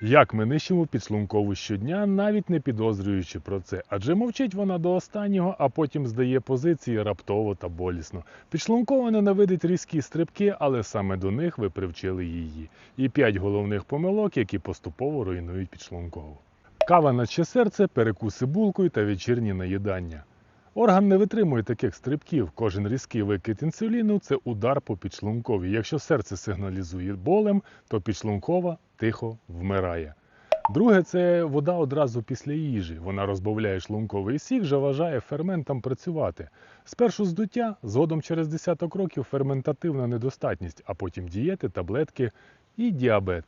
Як ми нищимо підшлункову щодня, навіть не підозрюючи про це, адже мовчить вона до останнього, а потім здає позиції раптово та болісно. Підшлункова ненавидить різкі стрибки, але саме до них ви привчили її. І п'ять головних помилок, які поступово руйнують підшлункову. Кава наче серце, перекуси булкою та вечірні наїдання. Орган не витримує таких стрибків. Кожен різкий викид інсуліну це удар по підшлунковій. Якщо серце сигналізує болем, то підшлункова тихо вмирає. Друге це вода одразу після їжі. Вона розбавляє шлунковий сік, заважає ферментам працювати. Спершу здуття, згодом через десяток років ферментативна недостатність, а потім дієти, таблетки і діабет.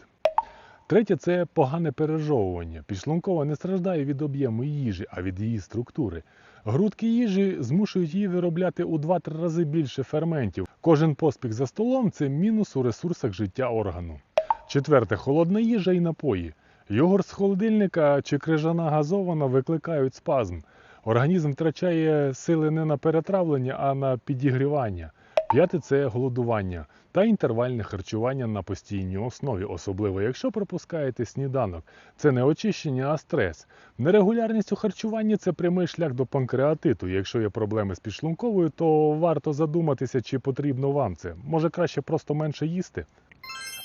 Третє це погане пережовування. Підшлункова не страждає від об'єму їжі, а від її структури. Грудки їжі змушують її виробляти у 2-3 рази більше ферментів. Кожен поспіх за столом це мінус у ресурсах життя органу. Четверте холодна їжа і напої. Йогурт з холодильника чи крижана газована викликають спазм. Організм втрачає сили не на перетравлення, а на підігрівання. П'яте це голодування та інтервальне харчування на постійній основі, особливо якщо пропускаєте сніданок. Це не очищення, а стрес. Нерегулярність у харчуванні це прямий шлях до панкреатиту. Якщо є проблеми з підшлунковою, то варто задуматися, чи потрібно вам це. Може краще просто менше їсти.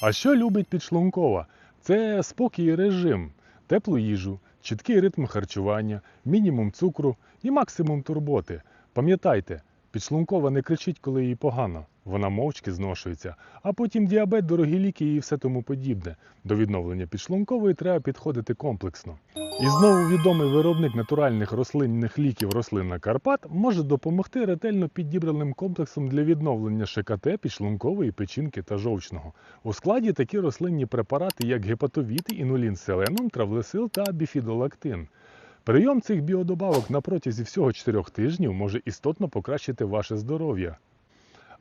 А що любить підшлункова? Це спокій і режим, теплу їжу, чіткий ритм харчування, мінімум цукру і максимум турботи. Пам'ятайте, підшлункова не кричить, коли їй погано. Вона мовчки зношується, а потім діабет, дорогі ліки і все тому подібне. До відновлення підшлункової треба підходити комплексно. І знову відомий виробник натуральних рослинних ліків рослинна Карпат може допомогти ретельно підібраним комплексом для відновлення ШКТ, підшлункової, печінки та жовчного. У складі такі рослинні препарати, як гепатовіт, інулін селеном, травлесил та біфідолактин. Прийом цих біодобавок на протязі всього 4 тижнів може істотно покращити ваше здоров'я.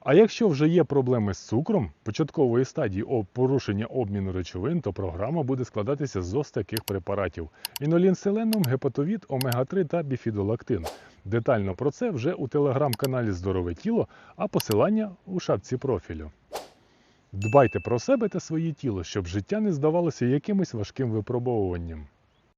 А якщо вже є проблеми з цукром початкової стадії порушення обміну речовин, то програма буде складатися з ось таких препаратів: інолін селеном, гепатовіт, омега-3 та біфідолактин. Детально про це вже у телеграм-каналі Здорове тіло, а посилання у шапці профілю. Дбайте про себе та своє тіло, щоб життя не здавалося якимось важким випробовуванням.